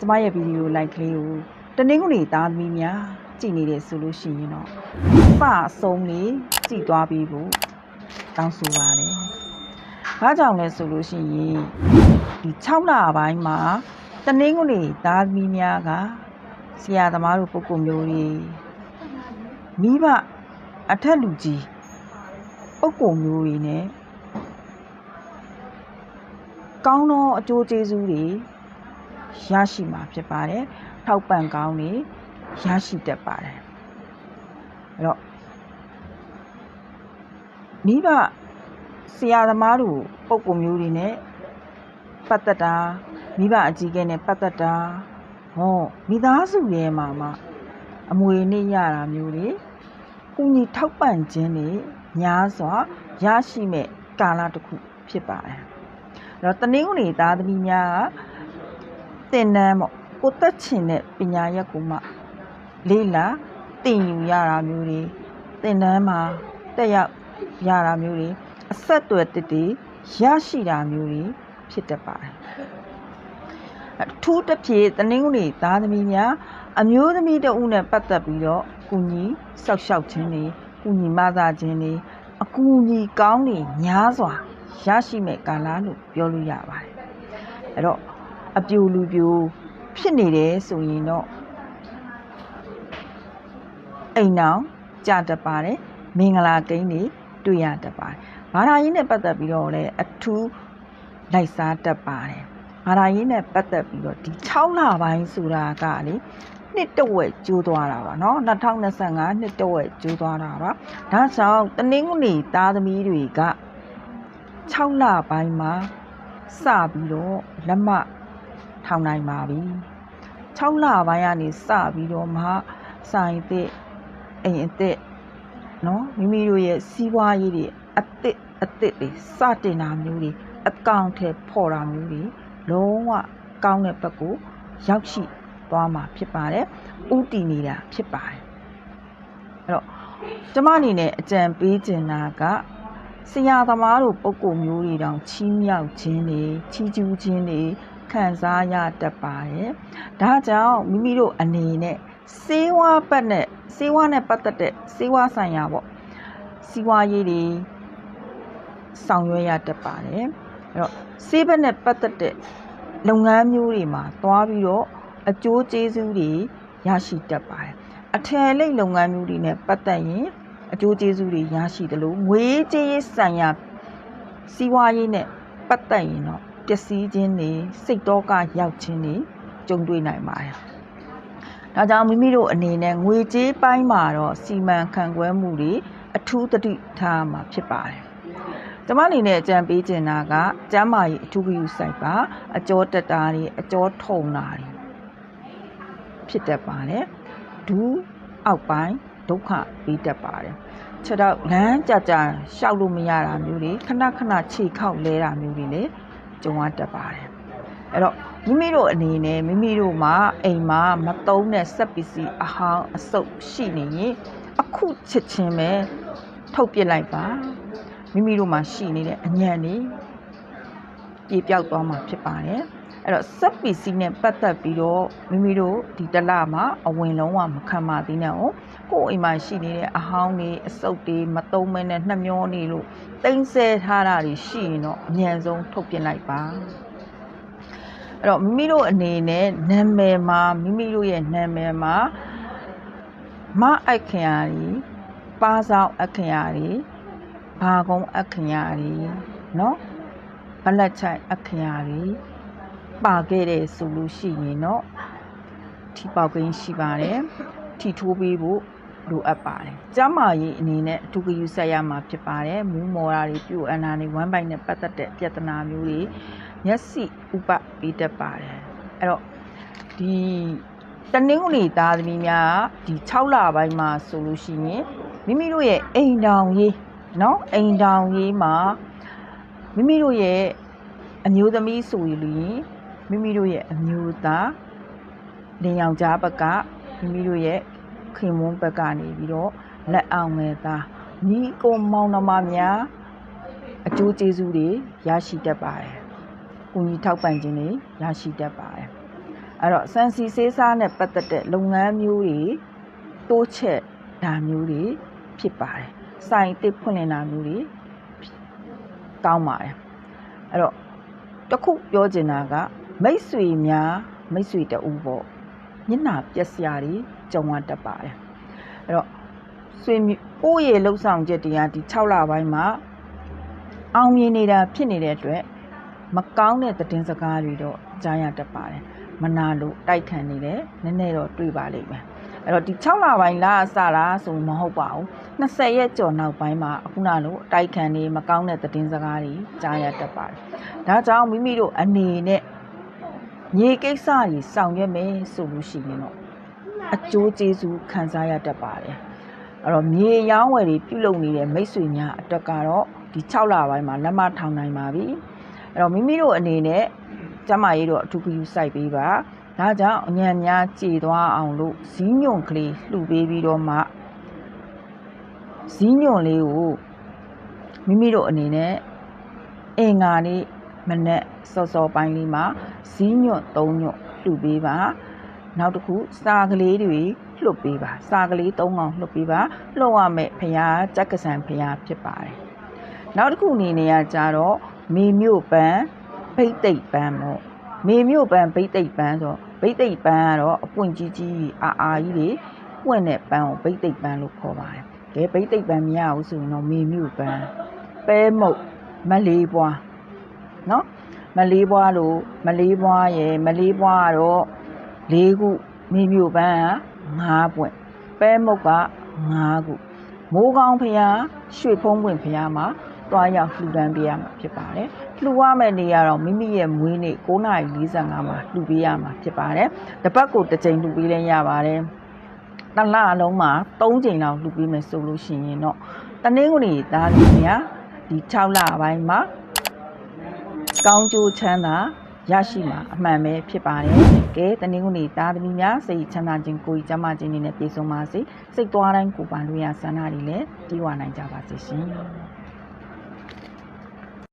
ကျမရဲ့ဗီဒီယိုလိုက်ကလေးကိုတနင်္ဂနွေသားသမီးများကြည့်နေတယ်ဆိုလို့ရှိရင်တော့စအဆုံးလေးကြည့်သွားပြီးဖို့တောင်းဆိုပါတယ်။ဘာကြောင့်လဲဆိုလို့ရှိရင်ဒီ6လပိုင်းမှာတနင်္ဂနွေသားသမီးများကဆရာသမားတို့ပုဂ္ဂိုလ်မျိုးတွေမိဘအထက်လူကြီးပုဂ္ဂိုလ်မျိုးတွေ ਨੇ ကောင်းသောအကျိုးကျေးဇူးတွေ ရရှိမှာဖြစ်ပါတယ်။ထောက်ပံ့ကောင်းတွေရရှိတတ်ပါတယ်။အဲ့တော့မိဘဆရာသမားတို့ပုံပုံမျိုးတွေနဲ့ပတ်သက်တာမိဘအကြီးအကဲနဲ့ပတ်သက်တာဟောမိသားစုရဲ့မှာမှအမွေနေ့ရတာမျိုးတွေကုညီထောက်ပံ့ခြင်းတွေများစွာရရှိမဲ့ကာလတစ်ခုဖြစ်ပါတယ်။အဲ့တော့တနင်္ဂနွေသားသမီးများက သင်တန်းပေါ့ကိုတက်ချင်တဲ့ပညာရပ်ကိုမှလေးလာသင်ယူရတာမျိုးတွေသင်တန်းမှာတက်ရောက်ရတာမျိုးတွေအဆက်အသွယ်တစ်တွေရရှိတာမျိုးတွေဖြစ်တတ်ပါတယ်အထူးတစ်ဖြည့်တနင်္ဂနွေသားသမီးများအမျိုးသမီးတဦးနဲ့ပတ်သက်ပြီးတော့ကုညီဆောက်ရှောက်ခြင်းတွေကုညီမဆာခြင်းတွေအကူအညီကောင်းတွေများစွာရရှိမဲ့ကာလလို့ပြောလို့ရပါတယ်အဲ့တော့ အပြူလူပြူဖြစ်နေတယ်ဆိုရင်တော့အိမ်အောင်ကြတတ်ပါတယ်မင်္ဂလာကိန်းတွေတွေ့ရတတ်ပါတယ်ဘာသာရေးနဲ့ပတ်သက်ပြီးတော့လည်းအထူးလိုက်စားတတ်ပါတယ်ဘာသာရေးနဲ့ပတ်သက်ပြီးတော့ဒီ6လပိုင်းဆိုတာကလေနှစ်တဝက်ကျိုးသွားတာပါเนาะ2025နှစ်တဝက်ကျိုးသွားတာပါဒါကြောင့်တနင်္ဂနွေသားသမီးတွေက6လပိုင်းမှာစပြီးတော့လက်မ ထောင်နိုင်ပါပြီ6လပိုင်းကနေစပြီးတော့မှဆိုင်အစ်အိမ်အစ်နော်မိမိတို့ရဲ့စီးပွားရေးတွေအစ်အစ်တွေစတင်တာမျိုးတွေအကောင့်ထဲပေါ်တာမျိုးတွေလုံးဝကောင်းတဲ့ဘက်ကိုရောက်ရှိသွားမှာဖြစ်ပါတယ်ဥတည်နေတာဖြစ်ပါတယ်အဲ့တော့ကျမအနေနဲ့အကြံပေးချင်တာကဆရာသမားတို့ပုံကိုမျိုးတွေတောင်ချီးမြှောက်ခြင်းတွေချီးကျူးခြင်းတွေ ခံစားရတတ်ပါတယ်ဒါကြောင့်မိမိတို့အနေနဲ့စေဝါပတ်နဲ့စေဝါနဲ့ပတ်သက်တဲ့စေဝါဆိုင်ရာပေါ့စီးပွားရေးတွေဆောင်ရွက်ရတတ်ပါတယ်အဲ့တော့စေးဘက်နဲ့ပတ်သက်တဲ့လုပ်ငန်းမျိုးတွေမှာသွားပြီးတော့အကျိုးကျေးဇူးတွေရရှိတတ်ပါတယ်အထည်လိပ်လုပ်ငန်းမျိုးတွေနဲ့ပတ်သက်ရင်အကျိုးကျေးဇူးတွေရရှိတယ်လို့ငွေကြေးဆိုင်ရာစီးပွားရေးနဲ့ပတ်သက်ရင်တော့ ပျက်စီးခြင်းတွေစိတ်တော့ကရောက်ခြင်းတွေကြုံတွေ့နိုင်ပါတယ်ဒါကြောင့်မိမိတို့အနေနဲ့ငွေကြေးပိုင်းမှာတော့စီမံခန့်ခွဲမှုတွေအထူးတတိထားမှာဖြစ်ပါတယ်။ကျမအနေနဲ့အကြံပေးချင်တာကကျမ်းမာရေးအထူးဂရုစိုက်ပါအကျော်တက်တာတွေအကျော်ထုံတာတွေဖြစ်တတ်ပါတယ်။ဒူးအောက်ပိုင်းဒုက္ခပေးတတ်ပါတယ်။ခြေတော့လမ်းကြကြရှောက်လို့မရတာမျိုးတွေခဏခဏခြေခောက်လဲတာမျိုးတွေလည်း ကြုံရတတ်ပါတယ်။အဲ့တော့မိမိတို့အနေနဲ့မိမိတို့မှာအိမ်မှာမသုံးတဲ့စက်ပစ္စည်းအဟောင်းအစုပ်ရှိနေရင်အခုချက်ချင်းပဲထုတ်ပစ်လိုက်ပါမိမိတို့မှာရှိနေတဲ့အညံ့နေ ပြေပြောက်သွားမှာဖြစ်ပါတယ်အဲ့တော့စက်ပစ္စည်းနဲ့ပတ်သက်ပြီးတော့မိမိတို့ဒီတလမှာအဝင်လုံးဝမခံပါသေးနဲ့ဟုတ်ကိုယ်အိမ်မှာရှိနေတဲ့အဟောင်းတွေအစုပ်တွေမသုံးမဲနဲ့နှမျောနေလို့တင်ဆဲထားတာတွေရှိရင်တော့အမြန်ဆုံးထုတ်ပစ်လိုက်ပါအဲ့တော့မိမိတို့အနေနဲ့နာမည်မှာမိမိတို့ရဲ့နာမည်မှာမအိုက်ခင်ယာကြီးပါဆောင်အခရာတွေဘာကုန်းအခရာတွေနော် ဘလက်ချိုင်အခရာတွေပါခဲ့တယ်ဆိုလို့ရှိရင်တော့ထီပေါက်ကင်းရှိပါတယ်ထီထိုးပေးဖို့လိုအပ်ပါတယ်။ကျမကြီးအနေနဲ့အထူးဂရုစိုက်ရမှာဖြစ်ပါတယ်။မူးမော်တာတွေပြိုအန်တာတွေဝမ်းပိုက်နဲ့ပတ်သက်တဲ့ပြဿနာမျိုးတွေမျက်စိဥပပေးတတ်ပါတယ်။အဲ့တော့ဒီတနင်္ဂနွေသားသမီးများဒီ6လပိုင်းမှာဆိုလို့ရှိရင်မိမိတို့ရဲ့အိမ်တောင်ရေးเนาะအိမ်တောင်ရေးမှာ မိမိတို့ရဲ့အမျိုးသမီးဆိုရင်မိမိတို့ရဲ့အမျိုးသားလင်ယောက်ျားဘက်ကမိမိတို့ရဲ့ခင်မွန်းဘက်ကနေပြီးတော့လက်အောင်ငယ်သားညီကိုမောင်နှမများအကျိုးကျေးဇူးတွေရရှိတတ်ပါတယ်။ကိုကြီးထောက်ပံ့ခြင်းတွေရရှိတတ်ပါတယ်။အဲ့တော့စံစီစေးစားနဲ့ပတ်သက်တဲ့လုပ်ငန်းမျိုးတွေတိုးချက်ဒါမျိုးတွေဖြစ်ပါတယ်စိုင်တစ်ဖွင့်လင်တာမျိုးတွေ ကောင်းပါတယ်အဲ့တော့တစ်ခုပြောချင်တာကမိတ်ဆွေများမိတ်ဆွေတအူပေါ့မျက်နှာပြက်စရာတွေကြုံရတတ်ပါတယ်အဲ့တော့ဆွေမျိုးကိုယ့်ရဲ့လှုပ်ဆောင်ချက်တရားဒီ6လပိုင်းမှာအောင်မြင်နေတာဖြစ်နေတဲ့အတွက်မကောင်းတဲ့သတင်းစကားတွေတော့ကြားရတတ်ပါတယ်မနာလို့တိုက်ခံနေတယ်နည်းနည်းတော့တွေ့ပါလိမ့်မယ် အဲ့တော့ဒီ6လပိုင်းလားစတာဆိုမဟုတ်ပါဘူး20ရက်ကျော်နောက်ပိုင်းမှာအခုနလိုတိုက်ခံနေမကောင်းတဲ့သတင်းစကားတွေကြားရတတ်ပါတယ်ဒါကြောင့်မိမိတို့အနေနဲ့မြေကိစ္စကြီးဆောင်ရွက်မယ်ဆိုလို့ရှိရင်တော့အကျိုးကျေးဇူးခံစားရတတ်ပါတယ်အဲ့တော့မြေရောင်းဝယ်တွေပြုလုပ်နေတဲ့မိတ်ဆွေများအတွက်ကတော့ဒီ6လပိုင်းမှာလက်မထောင်နိုင်ပါပြီအဲ့တော့မိမိတို့အနေနဲ့ကျမရေးတော့အထူးဂရုစိုက်ပေးပါ ဒါကြောင့်အညံ့များကြည်သွားအောင်လို့ဇီးညွန့်ကလေးလှူပေးပြီးတော့မှဇီးညွန့်လေးကိုမိမိတို့အနေနဲ့အင်္ဂါနေ့မနက်စောစောပိုင်းလေးမှာဇီးညွန့်သုံးညွန့်လှူပေးပါနောက်တစ်ခုစာကလေးတွေလွတ်ပေးပါစာကလေး၃កောင်လွတ်ပေးပါလွတ်ရမယ်ဖရားစက်ကစံဖရားဖြစ်ပါတယ်နောက်တစ်ခုအနေနဲ့ကကြတော့မေမြို့ပန်းဖိတ်သိပ်ပန်းပေါ့ မေမြို့ပန်းဘိတ်သိပ်ပန်းဆိုဘိတ်သိပ်ပန်းကတော့အပွင့်ကြီးကြီးအာအာကြီးတွေပွင့်တဲ့ပန်းကိုဘိတ်သိပ်ပန်းလို့ခေါ်ပါတယ်ကဲဘိတ်သိပ်ပန်းမရဘူးဆိုရင်တော့မေမြို့ပန်းပဲမုတ်မလေးပွားနော်မလေးပွားလို့မလေးပွားရယ်မလေးပွားကတော့၄ခုမေမြို့ပန်းက5ပွင့်ပဲမုတ်က5ခုမိုးကောင်းဖျားရွှေဖုံးပွင့်ဖျားမှာ တွားရောက်လှူဒန်းပေးရမှာဖြစ်ပါတယ်လှူရမယ့်နေရာတော့မိမိရဲ့မွေးနေ့9:45မှာလှူပေးရမှာဖြစ်ပါတယ်တစ်ပတ်ကိုတစ်ကြိမ်လှူပေးလဲရပါတယ်တစ်လလုံးမှာ3ကြိမ်လောက်လှူပေးမယ်ဆိုလို့ရှိရင်တော့တနင်္ဂနွေသားလူများဒီ6လပိုင်းမှာကောင်းကျိုးချမ်းသာရရှိမှာအမှန်ပဲဖြစ်ပါတယ်။ကဲတနင်္ဂနွေသားသမီးများစိတ်ချမ်းသာခြင်းကိုယ်ကြီးကျန်းမာခြင်းတွေနဲ့ပြည့်စုံပါစေ။စိတ်သွားတိုင်းကိုယ်ပိုင်လို့ရဆန္ဒတွေလည်းတည်ဝနိုင်ကြပါစေရှင်။